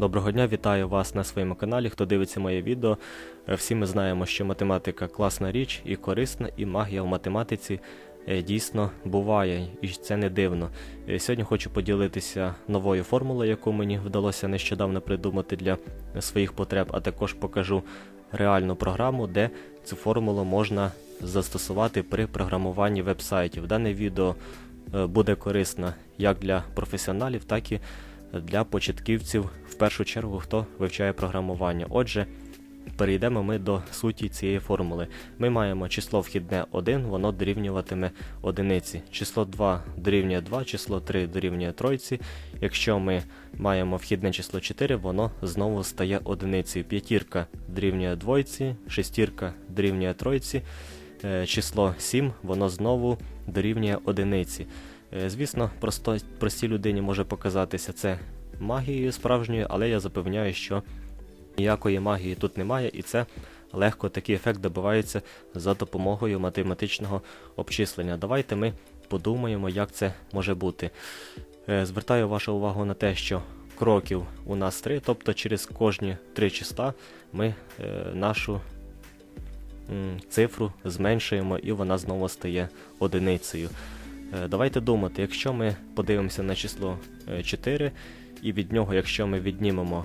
Доброго дня, вітаю вас на своєму каналі. Хто дивиться моє відео. Е, Всі ми знаємо, що математика класна річ і корисна, і магія в математиці е, дійсно буває, і це не дивно. Е, Сьогодні хочу поділитися новою формулою, яку мені вдалося нещодавно придумати для своїх потреб, а також покажу реальну програму, де цю формулу можна застосувати при програмуванні веб-сайтів. Дане відео буде корисно як для професіоналів, так і для початківців, в першу чергу, хто вивчає програмування. Отже, перейдемо ми до суті цієї формули. Ми маємо число вхідне 1, воно дорівнюватиме одиниці. Число 2 дорівнює 2, число 3 дорівнює тройці. Якщо ми маємо вхідне число 4, воно знову стає одиницею. П'ятірка дорівнює двойці, шестірка дорівнює тройці. Е, Число 7, воно знову дорівнює одиниці. Е, Звісно, просто, простій людині може показатися це магією справжньою, але я запевняю, що ніякої магії тут немає, і це легко такий ефект добивається за допомогою математичного обчислення. Давайте ми подумаємо, як це може бути. Е, Звертаю вашу увагу на те, що кроків у нас три, тобто через кожні три числа ми е, нашу цифру зменшуємо і вона знову стає одиницею. Е, Давайте думати, якщо ми подивимося на число е, 4, і від нього, якщо ми віднімемо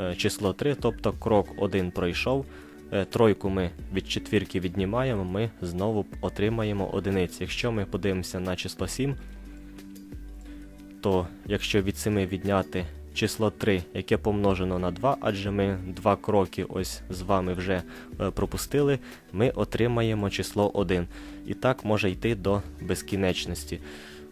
е, число 3, тобто крок 1 пройшов, е, тройку ми від четвірки віднімаємо, ми знову отримаємо одиниць. Якщо ми подивимося на число 7, то якщо від 7 відняти число 3, яке помножено на 2, адже ми два кроки ось з вами вже е, пропустили, ми отримаємо число 1. І так може йти до безкінечності.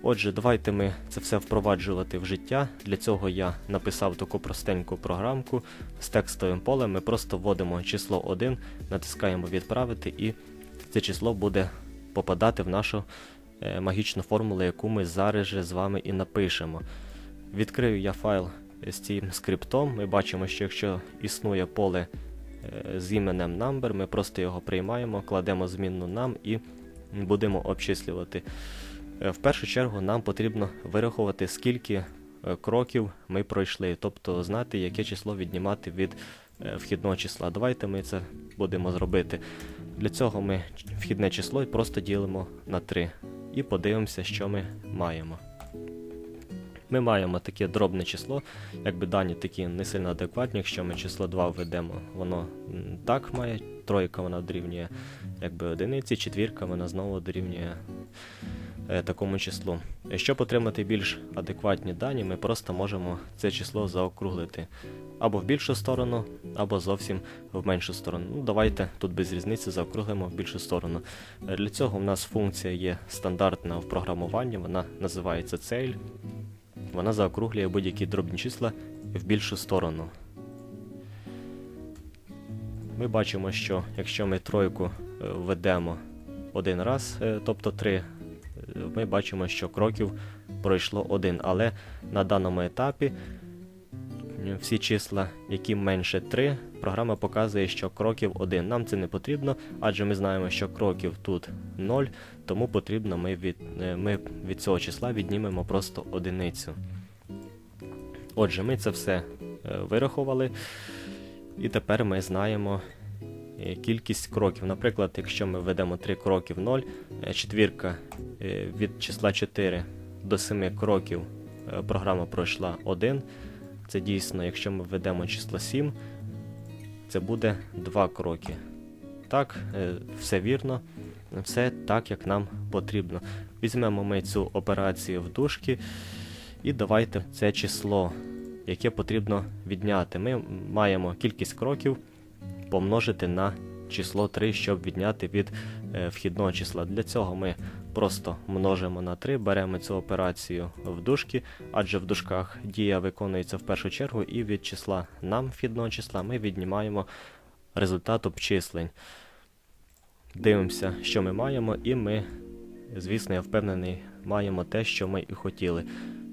Отже, давайте ми це все впроваджувати в життя. Для цього я написав таку простеньку програмку з текстовим полем. Ми просто вводимо число 1, натискаємо відправити, і це число буде попадати в нашу е, магічну формулу, яку ми зараз же з вами і напишемо. Відкрию я файл з цим скриптом. Ми бачимо, що якщо існує поле е, з іменем number, ми просто його приймаємо, кладемо змінну нам і будемо обчислювати. Е, В першу чергу нам потрібно вирахувати, скільки е, кроків ми пройшли, тобто знати, яке число віднімати від вхідного числа. Давайте ми це будемо зробити. Для цього ми вхідне число просто ділимо на 3 і подивимося, що ми маємо. Ми маємо таке дробне число, якби дані такі не сильно адекватні. Якщо ми число 2 введемо, воно так має, тройка вона дорівнює якби одиниці, четвірка вона знову дорівнює е, такому числу. Щоб отримати більш адекватні дані, ми просто можемо це число заокруглити або в більшу сторону, або зовсім в меншу сторону. Ну, давайте тут без різниці заокруглимо в більшу сторону. Е, Для цього в нас функція є стандартна в програмуванні, вона називається цель. Вона заокруглює будь-які дробні числа в більшу сторону. Ми бачимо, що якщо ми тройку е, введемо один раз, е, тобто 3, ми бачимо, що кроків пройшло один. Але на даному етапі всі числа, які менше 3, програма показує, що кроків 1. Нам це не потрібно, адже ми знаємо, що кроків тут 0, тому потрібно ми від, е, ми від цього числа віднімемо просто одиницю. Отже, ми це все е, вирахували, і тепер ми знаємо е, кількість кроків. Наприклад, якщо ми введемо 3 кроки в 0, е, четвірка від числа 4 до 7 кроків програма пройшла 1. Це дійсно, якщо ми введемо число 7, це буде 2 кроки. Так, е, все вірно, все так, як нам потрібно. Візьмемо ми цю операцію в дужки і давайте це число, яке потрібно відняти. Ми маємо кількість кроків помножити на число 3, щоб відняти від е, вхідного числа. Для цього ми просто множимо на 3, беремо цю операцію в дужки, адже в дужках дія виконується в першу чергу, і від числа нам вхідного числа ми віднімаємо результат обчислень. Дивимося, що ми маємо, і ми, звісно, я впевнений, маємо те, що ми і хотіли.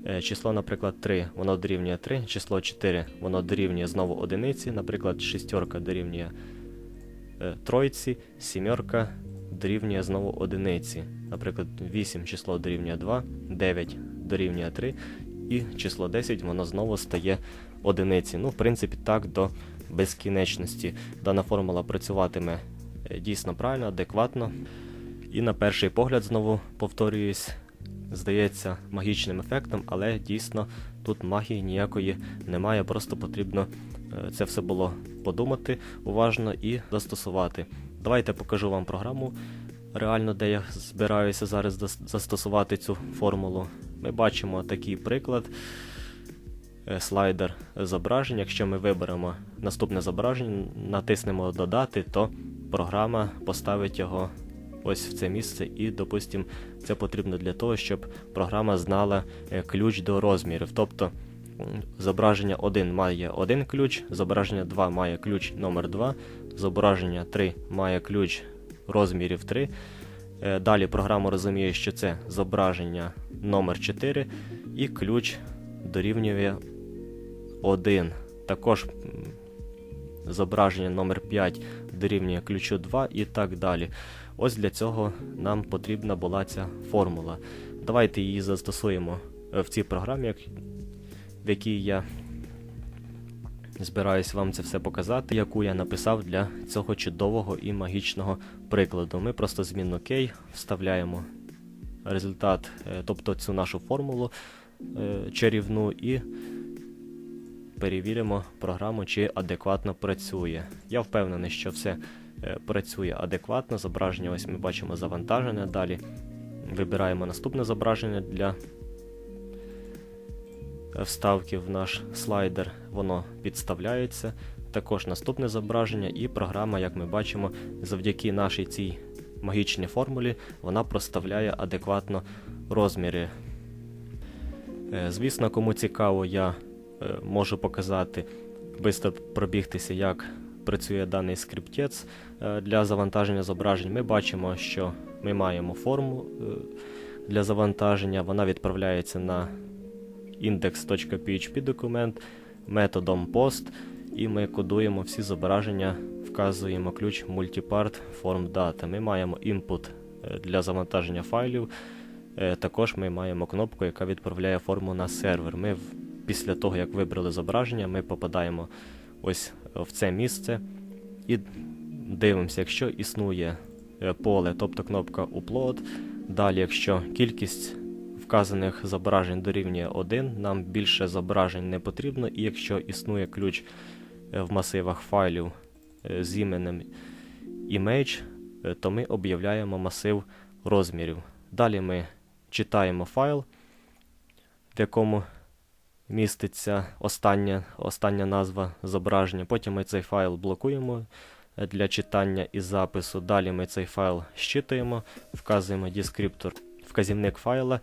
Е, Число, наприклад, 3, воно дорівнює 3, число 4, воно дорівнює знову одиниці, наприклад, шістерка дорівнює е, тройці, сімерка дорівнює знову одиниці. Наприклад, 8 число дорівнює 2, 9 дорівнює 3, і число 10 воно знову стає одиниці. Ну, в принципі, так до безкінечності. Дана формула працюватиме е, дійсно правильно, адекватно. І на перший погляд, знову повторююсь, здається магічним ефектом, але дійсно тут магії ніякої немає, просто потрібно е, це все було подумати уважно і застосувати. Давайте покажу вам програму, реально, де я збираюся зараз застосувати цю формулу. Ми бачимо такий приклад. Е, Слайдер зображень. Якщо ми виберемо наступне зображення, натиснемо Додати, то програма поставить його ось в це місце, і, допустимо, це потрібно для того, щоб програма знала е, ключ до розмірів. Тобто зображення 1 має один ключ, зображення 2 має ключ номер 2, зображення 3 має ключ розмірів 3. Е, Далі програма розуміє, що це зображення номер 4 і ключ дорівнює 1. Також зображення номер 5 дорівнює ключу 2 і так далі. Ось для цього нам потрібна була ця формула. Давайте її застосуємо е, в цій програмі, в якій я збираюсь вам це все показати, яку я написав для цього чудового і магічного прикладу. Ми просто змінну кей вставляємо результат, е, тобто цю нашу формулу е, чарівну і перевіримо програму, чи адекватно працює. Я впевнений, що все е, працює адекватно. Зображення ось ми бачимо завантажене. Далі вибираємо наступне зображення для вставки в наш слайдер. Воно підставляється. Також наступне зображення, і програма, як ми бачимо, завдяки нашій цій магічній формулі, вона проставляє адекватно розміри. Е, Звісно, кому цікаво, я е, можу показати, швидко пробігтися, як працює даний скриптець е, для завантаження зображень. Ми бачимо, що ми маємо форму для завантаження, вона відправляється на index.php документ методом post, і ми кодуємо всі зображення, вказуємо ключ multipart form data. Ми маємо input е, для завантаження файлів. Е, Також ми маємо кнопку, яка відправляє форму на сервер. Ми після того, як вибрали зображення, ми попадаємо ось в це місце і дивимося, якщо існує е, поле, тобто кнопка Upload. Далі, якщо кількість вказаних зображень дорівнює 1, нам більше зображень не потрібно, і якщо існує ключ е, в масивах файлів е, з іменем image, е, то ми об'являємо масив розмірів. Далі ми читаємо файл, в якому міститься остання, остання назва зображення. Потім ми цей файл блокуємо для читання і запису. Далі ми цей файл щитуємо, вказуємо дескриптор, вказівник файла.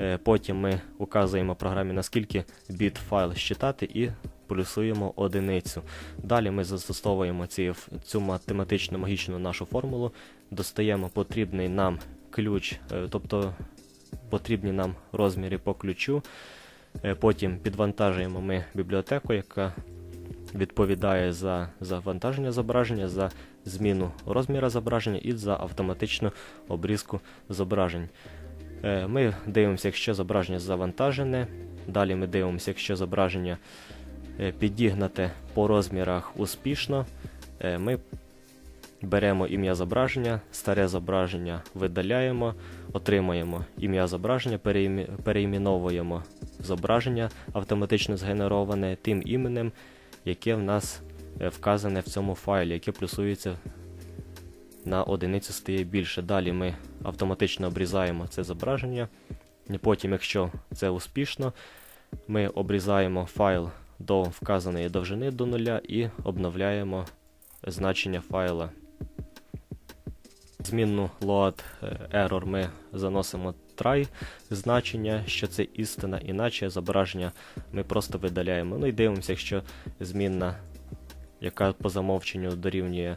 Е, Потім ми указуємо програмі, наскільки біт файл щитати і плюсуємо одиницю. Далі ми застосовуємо ці, цю математичну магічну нашу формулу, достаємо потрібний нам ключ, е, тобто потрібні нам розміри по ключу. Е, Потім підвантажуємо ми бібліотеку, яка відповідає за завантаження зображення, за зміну розміру зображення і за автоматичну обрізку зображень. Е, Ми дивимося, якщо зображення завантажене. Далі ми дивимося, якщо зображення е, підігнате по розмірах успішно. Е, Ми беремо ім'я зображення, старе зображення видаляємо, отримуємо ім'я зображення, переіменовуємо зображення автоматично згенероване тим іменем, яке в нас вказане в цьому файлі, яке плюсується на одиницю стає більше. Далі ми автоматично обрізаємо це зображення. Потім, якщо це успішно, ми обрізаємо файл до вказаної довжини до нуля і обновляємо значення файла. Змінну load е, error ми заносимо try значення, що це істина, іначе зображення ми просто видаляємо. Ну і дивимося, якщо змінна, яка по замовченню дорівнює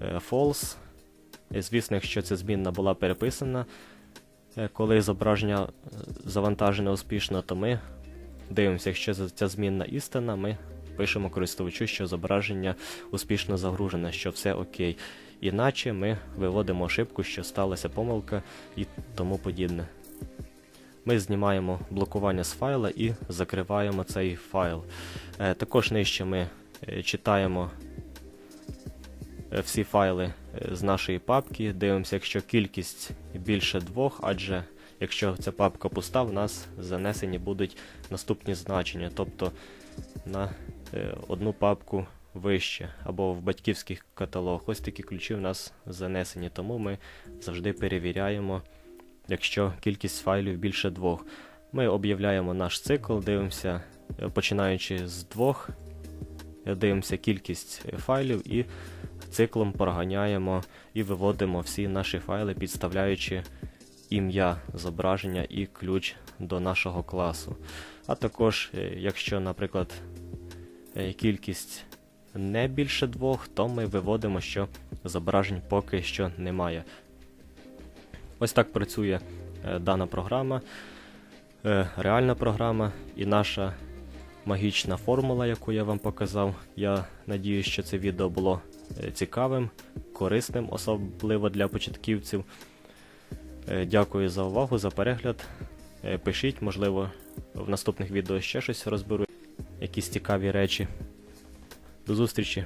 false. І, звісно, якщо ця змінна була переписана, е, коли зображення е, завантажене успішно, то ми дивимося, якщо ця змінна істина, ми пишемо користувачу, що зображення успішно загружене, що все окей. Іначе ми виводимо ошибку, що сталася помилка і тому подібне. Ми знімаємо блокування з файла і закриваємо цей файл. Е, Також нижче ми е, читаємо е, всі файли е, з нашої папки. Дивимося, якщо кількість більше двох, адже якщо ця папка пуста, в нас занесені будуть наступні значення, тобто на е, одну папку вище або в батьківський каталог. Ось такі ключі в нас занесені, тому ми завжди перевіряємо, якщо кількість файлів більше двох. Ми об'являємо наш цикл, дивимося, е, починаючи з двох, е, дивимося кількість е, файлів і циклом проганяємо і виводимо всі наші файли, підставляючи ім'я зображення і ключ до нашого класу. А також, е, якщо, наприклад, е, кількість не більше двох, то ми виводимо, що зображень поки що немає. Ось так працює е, дана програма, реальна програма і наша магічна формула, яку я вам показав. Я надію, що це відео було цікавим, корисним, особливо для початківців. Е, Дякую за увагу, за перегляд. Е, Пишіть, можливо, в наступних відео ще щось розберу, якісь цікаві речі. До зустрічі!